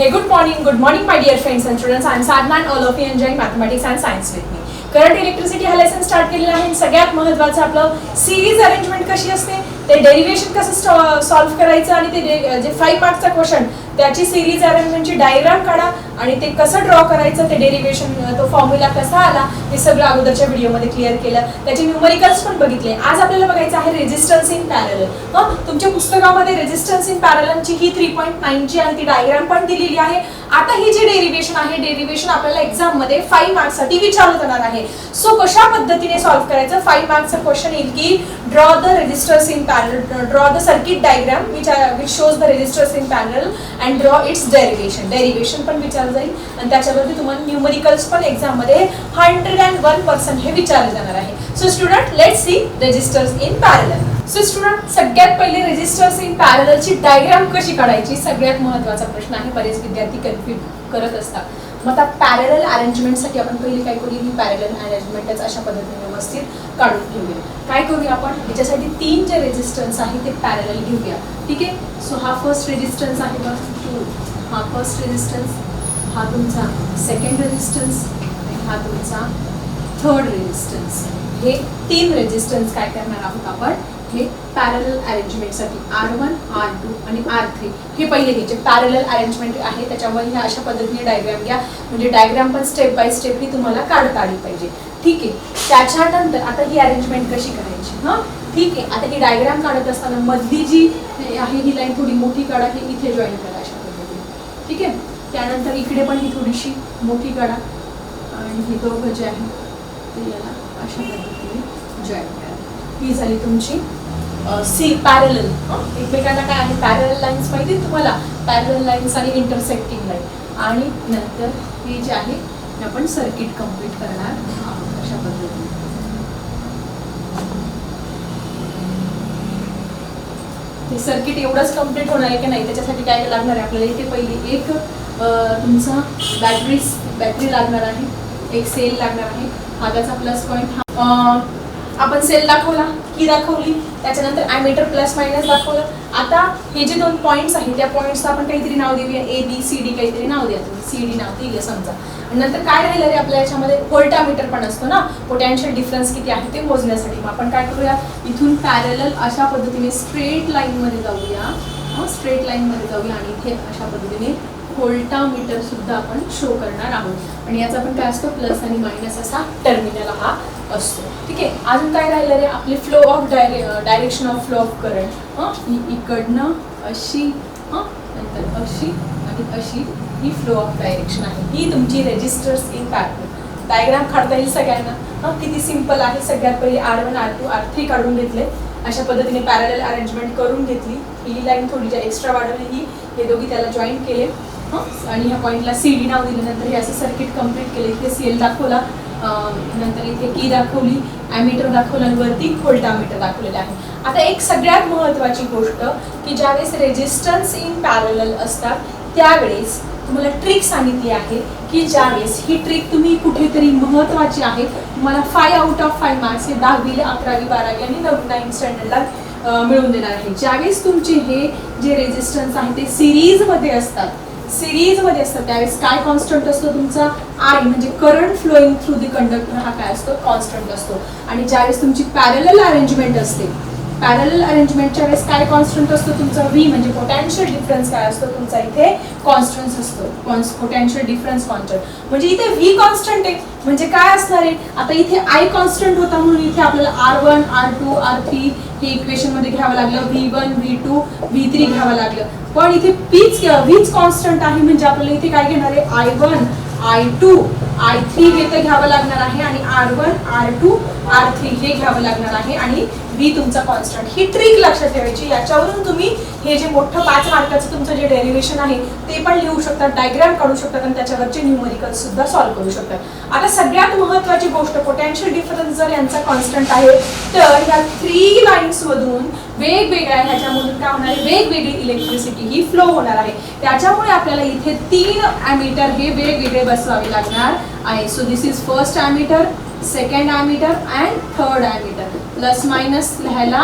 Hey, good morning, good morning, my dear friends and students. I'm Sadhna and all of you enjoying mathematics and science with me. Current electricity हा lesson start केलेला आहे सगळ्यात महत्त्वाचं आपलं series arrangement कशी असते ते derivation कसं सॉल्व्ह करायचं आणि ते जे फाईव्ह मार्कचा क्वेश्चन त्याची सिरीज अरेंजमेंटची डायग्राम काढा आणि ते कसं ड्रॉ करायचं ते डेरिव्हेशन तो फॉर्म्युला कसा आला हे सगळं अगोदरच्या व्हिडिओमध्ये क्लिअर केलं. त्याचे न्यूमरिकल्स पण बघितले. आज आपल्याला बघायचं आहे रेजिस्टन्स इन पॅरल हं? तुमच्या पुस्तकामध्ये रेजिस्टन्स इन पॅरलची ही थ्री पॉईंट नाईनची आणि ती डायग्राम पण दिलेली आहे. आता ही जी डेरिव्हेशन आहे डेरिव्हेशन आपल्याला एक्झाममध्ये फाईव्ह मार्क्ससाठी विचारलं जाणार आहे. सो कशा पद्धतीने सॉल्व्ह करायचं? फाईव्ह मार्क्सचा क्वेश्चन येईल की draw the resistors in parallel draw the circuit diagram which which shows the resistors in parallel and draw its derivation derivation पण विचारलं जाईल. आणि त्याच्यावरती तुम्हाला न्यूमरिकल्स पण एक्झाममध्ये हंड्रेड अँड वन पर्सेंट हे विचारलं जाणार आहे. So student let see resistors in parallel so student सगळ्यात पहिले रेजिस्टर्स इन पॅरलची डायग्राम कशी काढायची? सगळ्यात महत्त्वाचा प्रश्न आहे. बरेच विद्यार्थी कन्फ्युज करत असतात. मग आता पॅरेल अरेंजमेंटसाठी आपण पहिले काय करूया? ही पॅरेल अरेंजमेंटच अशा पद्धतीने व्यवस्थित काढून घेऊया. काय करूया आपण? याच्यासाठी तीन जे रेजिस्टन्स आहे ते पॅरेल घेऊया. ठीक आहे? सो हा फर्स्ट रेजिस्टन्स आहे बघ. टू हा फर्स्ट रेजिस्टन्स हा तुमचा सेकंड रेजिस्टन्स आणि हा तुमचा थर्ड रेजिस्टन्स हे तीन रेजिस्टन्स काय करणार आहोत आपण? हे पॅरल अरेंजमेंटसाठी आर वन आर टू आणि आर थ्री हे पहिले घ्यायचे पॅरल अरेंजमेंट आहे. त्याच्यावर ह्या अशा पद्धतीने डायग्राम घ्या. म्हणजे डायग्राम पण स्टेप बाय स्टेप ही तुम्हाला काढता आली पाहिजे. ठीक आहे. त्याच्यानंतर आता ही अरेंजमेंट कशी करायची? हां? ठीक आहे. आता ही डायग्राम काढत असताना मधली जी आहे ही लाईन थोडी मोठी काढा. हे इथे जॉईन करा अशा पद्धतीने. ठीक आहे? त्यानंतर इकडे पण ही थोडीशी मोठी काढा. आणि ही दोघं जे आहे ते याला अशा पद्धतीने जॉईन करा. ही झाली तुमची सी पॅरल एकमेकांना काय आहे? पॅरल लाईन्स माहिती तुम्हाला? पॅरल लाईन्स आणि इंटरसेक्टिंग लाईन आणि नंतर हे जे आहे ते आपण सर्किट कंप्लीट करणार आहोत अशा पद्धतीने. ते सर्किट एवढंच कंप्लीट होणार आहे की नाही? त्याच्यासाठी काय लागणार आहे? आपल्याला इथे पहिली एक तुमचा बॅटरी बॅटरी लागणार आहे. एक सेल लागणार आहे. हा त्याचा प्लस पॉईंट आपण सेल दाखवला. ही दाखवली. त्याच्यानंतर ॲमीटर प्लस मायनस दाखवलं. आता हे जे दोन पॉईंट्स आहेत त्या पॉईंट्सचं आपण काहीतरी नाव देऊया. ए बी सी डी काहीतरी नाव द्या तुम्ही. सी डी नाव दिलं समजा. नंतर काय राहिलं रे आपल्या याच्यामध्ये? व्होल्टामीटर पण असतो ना? पोटॅन्शियल डिफरन्स किती आहे ते मोजण्यासाठी. मग आपण काय करूया? इथून पॅरल अशा पद्धतीने स्ट्रेट लाईनमध्ये जाऊया. स्ट्रेट लाईनमध्ये जाऊया आणि इथे अशा पद्धतीने व्होल्टामीटर सुद्धा आपण शो करणार आहोत. आणि याचा पण काय असतो? प्लस आणि मायनस असा टर्मिनल हा असतो. ठीक? आहे अजून काय राहिलं रे? आपले flow of dire direction of flow of current हं? इकडनं अशी हं? नंतर अशी आणि अशी ही फ्लो ऑफ डायरेक्शन आहे. ही तुमची रेजिस्टर्स इन पॅटर्न डायग्राम काढता येईल सगळ्यांना? हं? किती सिंपल आहे? सगळ्यात पहिले R one R two R three काढून घेतले. अशा पद्धतीने पॅरल अरेंजमेंट करून घेतली. ही लाईन थोडी ज्या एक्स्ट्रा वाढवली. ही हे दोघी त्याला जॉईन केले. आणि ह्या पॉईंटला सी डी नाव दिलं नंतर हे असं सर्किट कंप्लीट केलं. इथे सी एल दाखवला. नंतर इथे की दाखवली. ॲमीटर दाखवलं आणि वरती व्होल्टामीटर दाखवलेलं आहे. आता एक सगळ्यात महत्त्वाची गोष्ट की ज्यावेळेस रेजिस्टन्स इन पॅरल असतात त्यावेळेस तुम्हाला ट्रिक सांगितली आहे की ज्यावेळेस ही ट्रिक तुम्ही कुठेतरी महत्त्वाची आहे. तुम्हाला five out of five marks हे दहावी अकरावी बारावी आणि नऊ नाईन स्टँडर्डला मिळवून देणार आहे. ज्यावेळेस तुमचे हे जे रेजिस्टन्स आहे ते सिरीजमध्ये असतात सिरीजमध्ये असतात त्यावेळेस काय कॉन्स्टंट असतो तुमचा? आय म्हणजे current flowing through the conductor हा काय असतो? कॉन्स्टंट असतो. आणि ज्यावेळेस तुमची पॅरेलल अरेंजमेंट असते पॅरल अरेंजमेंटच्या वेळेस काय कॉन्स्टंट असतो तुमचा? व्ही म्हणजे पोटॅन्शियल डिफरन्स काय असतो तुमचा इथे? कॉन्स्टन्स असतो. पोटॅन्शियल डिफरन्स कॉन्स्टंट म्हणजे इथे व्ही कॉन्स्टंट आहे. म्हणजे काय असणार आहे? आता इथे आय कॉन्स्टंट होता म्हणून इथे आपल्याला R one R two R three हे इक्वेशनमध्ये घ्यावं लागलं. V one V two V three घ्यावं लागलं. पण इथे पीच व्हीच कॉन्स्टंट आहे म्हणजे आपल्याला इथे काय घेणार आहे? I one I two I three हे तर घ्यावं लागणार आहे. आणि R one R two R three हे घ्यावं लागणार आहे. आणि व्ही तुमचा कॉन्स्टंट ही ट्रिक लक्षात ठेवायची. याच्यावरून तुम्ही हे जे मोठं पाच मार्काचं तुमचं जे डेरिव्हेशन आहे ते पण लिहू शकतात डायग्राम काढू शकतात आणि त्याच्यावरचे न्यूमरिकल सुद्धा सॉल्व्ह करू शकतात आता सगळ्यात महत्त्वाची गोष्ट पोटॅन्शियल डिफरन्स जर यांचा कॉन्स्टंट आहे तर या थ्री लाईन्स मधून वेगवेगळ्या ह्याच्यामधून काय होणार आहे? वेगवेगळी इलेक्ट्रिसिटी ही फ्लो होणार आहे. त्याच्यामुळे आपल्याला इथे तीन ॲमीटर हे वेगवेगळे बसवावे लागणार आहे. So this is first ammeter second ammeter and third ammeter plus minus लिहायला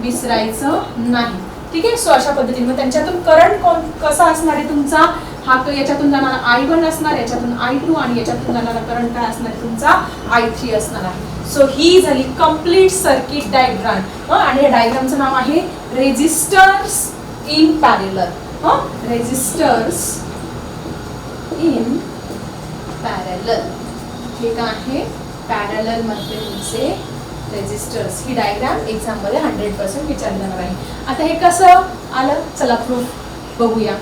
विसरायचं नाही. ठीक आहे? सो अशा पद्धतीने. मग त्यांच्यातून करंट कोण कसा असणार आहे तुमचा? हा याच्यातून जाणारा आय वन असणार याच्यातून आय टू आणि याच्यातून जाणारा करंट काय असणार आहे तुमचा? आय थ्री असणार आहे. सो ही झाली कंप्लीट सर्किट डायग्राम आणि या डायग्रामचं नाव आहे resistors in parallel resistors in parallel हे आहे? पॅरेलरमध्ये तुमचे रेजिस्टर्स ही डायग्राम एक्झाममध्ये हंड्रेड पर्सेंट विचारली जाणार आहे. आता हे कसं आलं? चला प्रूफ बघूया.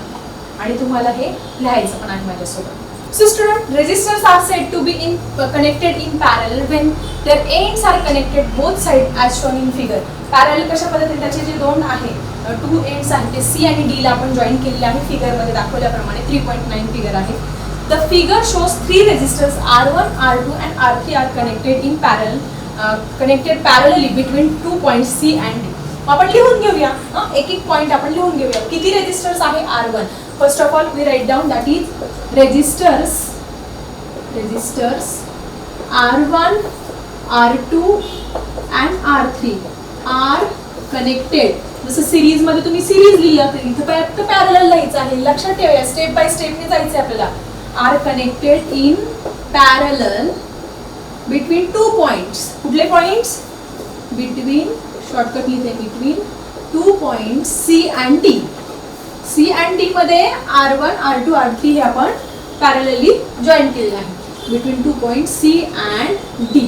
आणि तुम्हाला हे लिहायचं पण आहे माझ्यासोबत. So student resistors are set to be in connected in parallel when their ends are connected both side as shown in figure parallel कशा पद्धतीने? त्याचे जे दोन आहे टू एंड्स आहेत ते सी आणि डी ला आपण जॉईन केलेले आहे. फिगरमध्ये दाखवल्याप्रमाणे थ्री पॉईंट नाईन फिगर आहे. The figure shows three resistors R one R two and R three are connected in parallel connected parallelly between two point C and D आपण लिहून घेऊया एक एक पॉईंट आपण लिहून घेऊया. किती रेजिस्टर्स आहे? R one first of all we write down that is resistors resistors R one R two and R three are connected जसं सिरीजमध्ये तुम्ही सिरीज लिहिलं तर इथं फक्त पॅरल लिहायचं आहे. लक्षात ठेवूया स्टेप बाय स्टेपने जायचं आहे आपल्याला. Are connected in parallel between two points कुठले पॉइंट्स बिटवीन शॉर्टकट लिहिते between two point C and D C and D मध्ये R one R two R three हे आपण पॅरलली जॉईन केलेलं आहे. Between two point C and D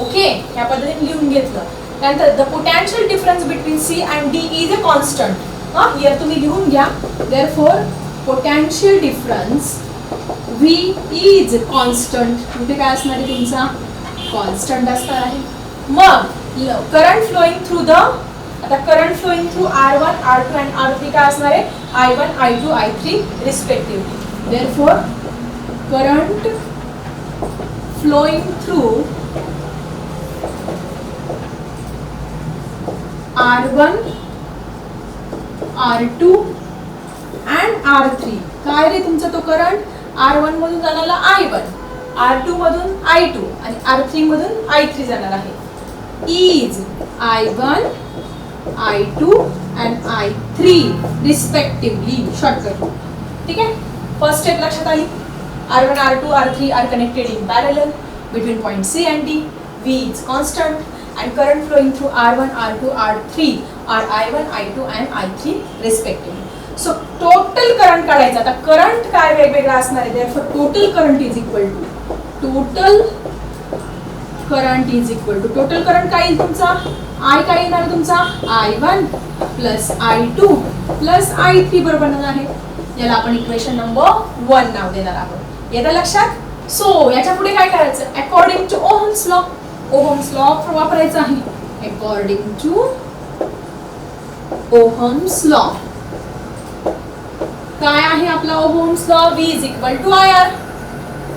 okay ह्या पद्धतीने लिहून घेतलं. त्यानंतर the potential difference between C and D is a constant हा? हिअर तुम्ही लिहून घ्या. Therefore potential difference V is constant म्हणजे काय असणार आहे तुमचा? कॉन्स्टंट असणार आहे. मग करंट फ्लोईंग थ्रू द आता current flowing through R one R two and R three काय असणार आहे? I one I two I three respective therefore current flowing through R one R two and R three काय रे तुमचा तो current R one मधून जाणारा I one R two मधून आय टू आणि आर थ्री मधून आय थ्री जाणार आहे. Is I one I two and I three respectively shortcut ठीक आहे? फर्स्ट स्टेप लक्षात आली. R one R two R three are connected in parallel between point C and D V is constant and current flowing through R1, R2, R3 are I1, I2 and I3 respectively. So total current काढायचा. आता current काय वेगवेगळा असणार आहे? Total current is equal to total current is equal to total current काय येईल तुमचा? I काय येणार आहे तुमचा? I1 plus I two plus I three बरोबर आहे. याला आपण इक्वेशन नंबर वन नाव देणार आहोत. येतं लक्षात? सो याच्यापुढे काय करायचं? According to Ohm's law Ohm's law वापरायचा आहे. अकॉर्डिंग टू ओहम्स लॉ काय आहे आपला Ohm's law V is equal to I R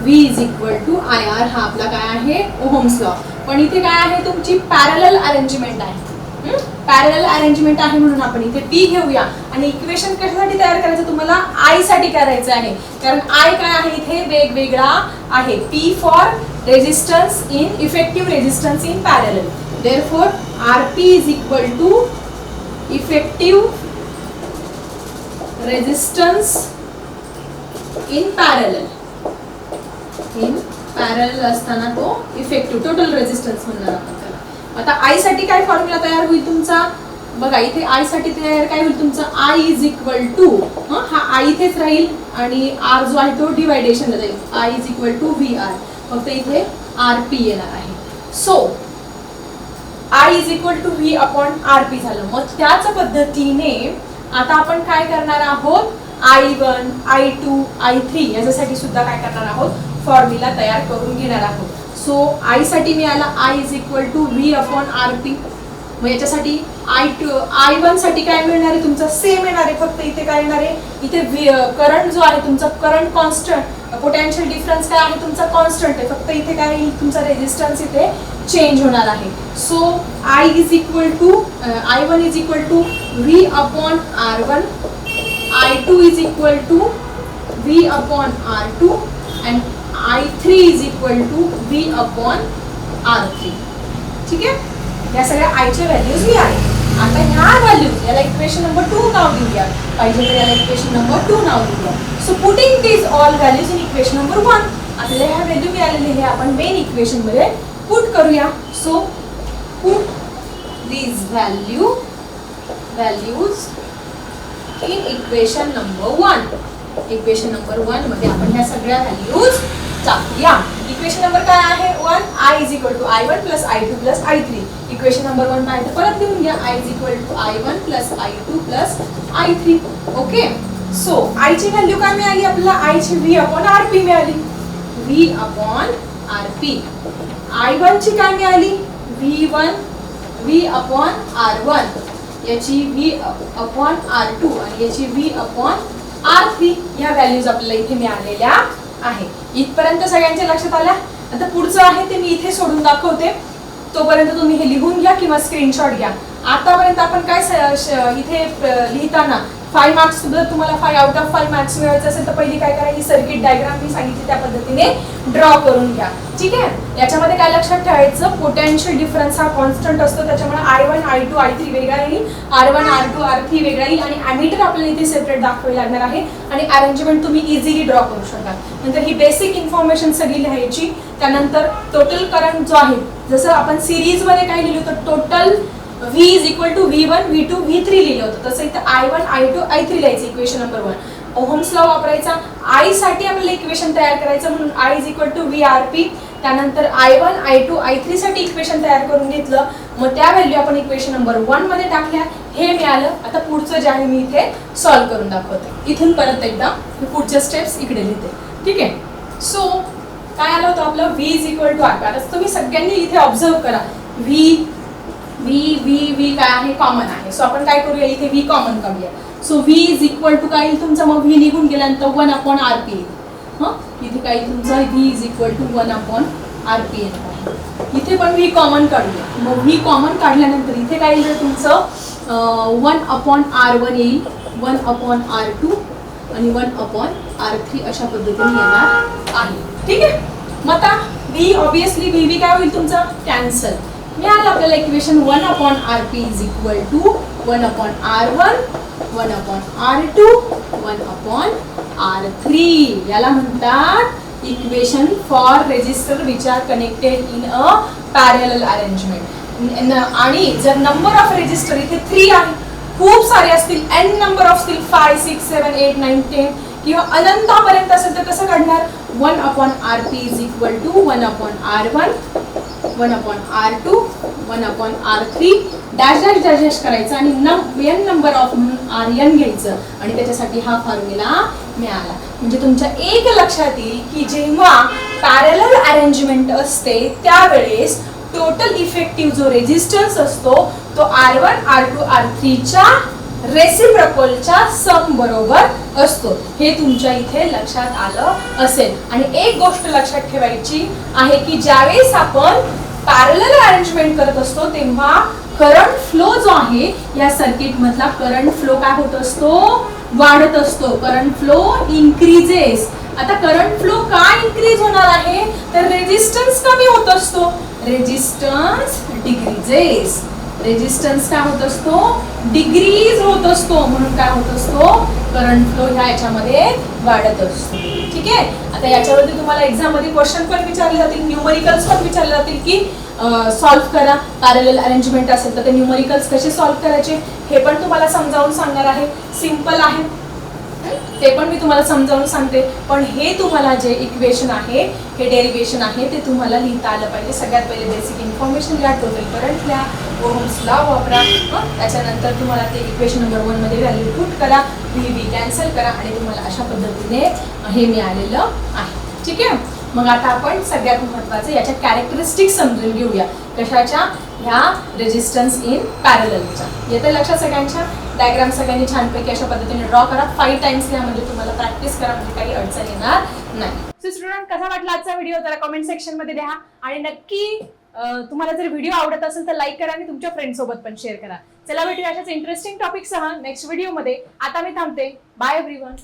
V is equal to I R हा आपला काय आहे? ओहम्स लॉ पण इथे काय आहे? तुमची पॅरल अरेंजमेंट आहे. पॅरल अरेंजमेंट आहे म्हणून आपण इथे पी घेऊया. आणि इक्वेशन कशासाठी तयार करायचं? तुम्हाला आयसाठी करायचं आहे. कारण आय काय आहे? इथे वेगवेगळा आहे. P for resistance in effective resistance in parallel therefore R P is equal to effective resistance in parallel in parallel असताना तो इफेक्टिव्ह टोटल रेजिस्टन्स म्हणणार आपण त्याला. आता आयसाठी काय फॉर्म्युला तयार होईल तुमचा? बघा इथे आयसाठी तयार काय होईल तुमचा? आय इज इक्वल टू हा? आय इथेच राहील आणि आर जो आहे तो डिवायडेशनला जाईल. I is equal to V R फक्त इथे आर पी येणार आहे. So I is equal to V upon R P झालं. मग त्याच पद्धतीने आता आपण काय करणार आहोत? I one I two I three याच्यासाठी सुद्धा काय करणार आहोत? फॉर्म्युला तयार करून घेणार आहोत. सो आयसाठी मिळाला I is equal to V upon R P मग याच्यासाठी आय टू आय वनसाठी काय मिळणार आहे? तुमचं सेम येणार आहे. फक्त इथे काय येणार आहे? इथे करंट जो आहे तुमचा करंट कॉन्स्टंट पोटॅन्शियल डिफरन्स काय आहे? तुमचा कॉन्स्टंट आहे. फक्त इथे काय येईल? तुमचा रेजिस्टन्स इथे चेंज होणार आहे. So I is equal to I one is equal to V upon R one I two is equal to V upon R two and I three is equal to V upon R three ठीक आहे? या सगळ्या आयच्या values मी आहे आता ह्या values याला equation number two नाव देऊया. पाहिजे तर याला इक्वेशन नंबर टू नाव देऊया. So putting these all values in equation number one आपल्याला ह्या व्हॅल्यू मिळालेले हे आपण मेन इक्वेशनमध्ये पुट करूया. So put these value values in equation number one equation number वनमध्ये आपण ह्या सगळ्या व्हॅल्यूज टाकूया इक्वेशन नंबर काय आहे? One I is equal to I one plus I two plus I three equation number one पाहिजे परत लिहून घ्या. I is equal to I one plus I two plus I three okay so आयची value काय मिळाली आपल्याला? आयची V upon R P मिळाली. V upon R P I वनची काय मिळाली V one V upon R one याची व्ही अपॉन आर टू आणि याची व्ही अपॉन आर थ्री ह्या व्हॅल्यूज आपल्याला इथे मिळालेल्या आहे. इथपर्यंत सगळ्यांच्या लक्षात आल्या? आता पुढचं आहे ते मी इथे सोडून दाखवते. तोपर्यंत तुम्ही हे लिहून घ्या किंवा स्क्रीनशॉट घ्या. आतापर्यंत आपण काय इथे लिहिताना फाय मार्क्स सुद्धा तुम्हाला five out of five marks मिळायचं असेल तर पहिली काय करा ही सर्किट डायग्राम मी सांगितली त्या पद्धतीने ड्रॉ करून घ्या. ठीक आहे? याच्यामध्ये काय लक्षात ठेवायचं? पोटेन्शियल डिफरन्स हा कॉन्स्टंट असतो त्याच्यामुळे I one I two I three वेगळा येईल R one R two R three वेगळा येईल आणि ॲमिटर आपल्याला इथे सेपरेट दाखवावी लागणार आहे. आणि अरेंजमेंट तुम्ही इझिली ड्रॉ करू शकता. नंतर ही बेसिक इन्फॉर्मेशन सगळी लिहायची. त्यानंतर टोटल करंट जो आहे जसं आपण सिरीजमध्ये काय लिहिलं होतं? Total V is equal to V one V two V three लिहिलं होतं. तसं इथं I one I two I three लिहायचं equation number one ohm's law वापरायचा. आयसाठी आपल्याला इक्वेशन तयार करायचं म्हणून I is equal to V R P त्यानंतर I one I two I three साठी इक्वेशन तयार करून घेतलं. मग त्या व्हॅल्यू आपण इक्वेशन नंबर वनमध्ये टाकल्या. हे मिळालं. आता पुढचं जे आहे मी इथे सॉल्व्ह करून दाखवते. इथून परत एकदा मी पुढच्या स्टेप्स इकडे लिहिते. ठीक आहे? सो काय आलं होतं आपलं? V is equal to R आता तुम्ही सगळ्यांनी इथे ऑब्झर्व करा. व्ही व्ही व्ही व्ही काय आहे? कॉमन आहे. सो आपण काय करूया? इथे व्ही कॉमन करूया. So V is equal to काय? येईल तुमचा मग व्ही निघून गेल्यानंतर वन अपॉन आर पी येईल हं? इथे काय? तुमचं तुमचा V is equal to one upon R P N आहे इथे पण व्ही कॉमन काढूया. मग व्ही कॉमन काढल्यानंतर इथे काय येईल तुमचं? वन अपॉन आर वन येईल. वन अपॉन आर टू आणि वन अपॉन आर थ्री अशा पद्धतीने येणार आहे. ठीक आहे? मग आता व्ही ऑब्विसली व्ही व्ही काय होईल तुमचा? कॅन्सल मिळालं आपल्याला equation one upon R P is equal to one upon R one one upon R two one upon R three याला म्हणतात equation for resistor which are connected in a parallel arrangement आणि जर number of resistor इथे three आहे खूप सारे असतील N number of असतील five six seven eight nine ten किंवा अनंतापर्यंत असेल तर कसं काढणार? One upon R P is equal to one upon R one one upon R two one upon R three dash dash dash dash करायचं आणि नम एन नंबर ऑफ म्हणून आर एन घ्यायचं. आणि त्याच्यासाठी हा फॉर्म्युला मिळाला. म्हणजे तुमच्या एक लक्षात येईल की जेव्हा पॅरल अरेंजमेंट असते त्यावेळेस टोटल इफेक्टिव्ह जो रेजिस्टन्स असतो तो R one R two R थ्रीच्या रेसिप्रकोलच्या सम बरोबर असतो. हे तुमच्या इथे लक्षात आलं असेल. आणि एक गोष्ट लक्षात ठेवायची आहे की ज्यावेळेस आपण पॅरल अरेंजमेंट करत असतो तेव्हा करंट फ्लो जो आहे या सर्किट मधला करंट फ्लो काय होत असतो? वाढत असतो. करंट फ्लो इन्क्रीजेस आता करंट फ्लो का इन्क्रीज होणार आहे? तर रेजिस्टन्स कमी होत असतो. रेजिस्टन्स डिक्रीजेस रेजिस्टन्स काय होत असतो? डिग्रीज होत असतो. म्हणून काय होत असतो? करंट फ्लो ह्या याच्यामध्ये वाढत असतो. ठीक आहे? आता याच्यावरती तुम्हाला एक्झाममध्ये क्वेश्चन पण विचारले जातील न्यूमरिकल्स पण विचारले जातील की सॉल्व्ह करा. पॅरल अरेंजमेंट असेल तर ते न्यूमरिकल्स कसे सॉल्व्ह करायचे? हे पण तुम्हाला समजावून सांगणार आहे. सिंपल आहे. ते पण मी तुम्हाला समजावून सांगते. पण हे तुम्हाला जे इक्वेशन आहे हे डेरिवेशन आहे ते तुम्हाला लिहिता आलं पाहिजे. सगळ्यात पहिले बेसिक इन्फॉर्मेशन घ्या टोटल करंट घ्या ओहम्स लॉ वापरा. त्याच्यानंतर तुम्हाला ते इक्वेशन नंबर वनमध्ये व्हॅल्यू पुट करा. व्ही व्ही कॅन्सल करा आणि तुम्हाला अशा पद्धतीने हे मिळालेलं आहे. ठीक आहे? मग आता आपण सगळ्यात महत्त्वाचं याच्या कॅरेक्टरिस्टिक समजून घेऊया. कशाच्या? ह्या रेजिस्टन्स इन पॅरलच्या येतं लक्षात सगळ्यांच्या? डायग्राम सगळ्यांनी छानपैकी अशा पद्धतीने ड्रॉ करा. फाईव्ह टाइम्स घ्या म्हणजे तुम्हाला प्रॅक्टिस करा म्हणजे काही अडचण येणार नाही. सो स्टुडंट कसा वाटला आजचा व्हिडिओ जरा कमेंट सेक्शनमध्ये द्या. आणि नक्की तुम्हाला जर व्हिडिओ आवडत असेल तर लाईक करा आणि तुमच्या फ्रेंड सोबत पण शेअर करा. चला भेटूया अशाच इंटरेस्टिंग टॉपिक सह नेक्स्ट व्हिडिओमध्ये आता मी थांबते. Bye everyone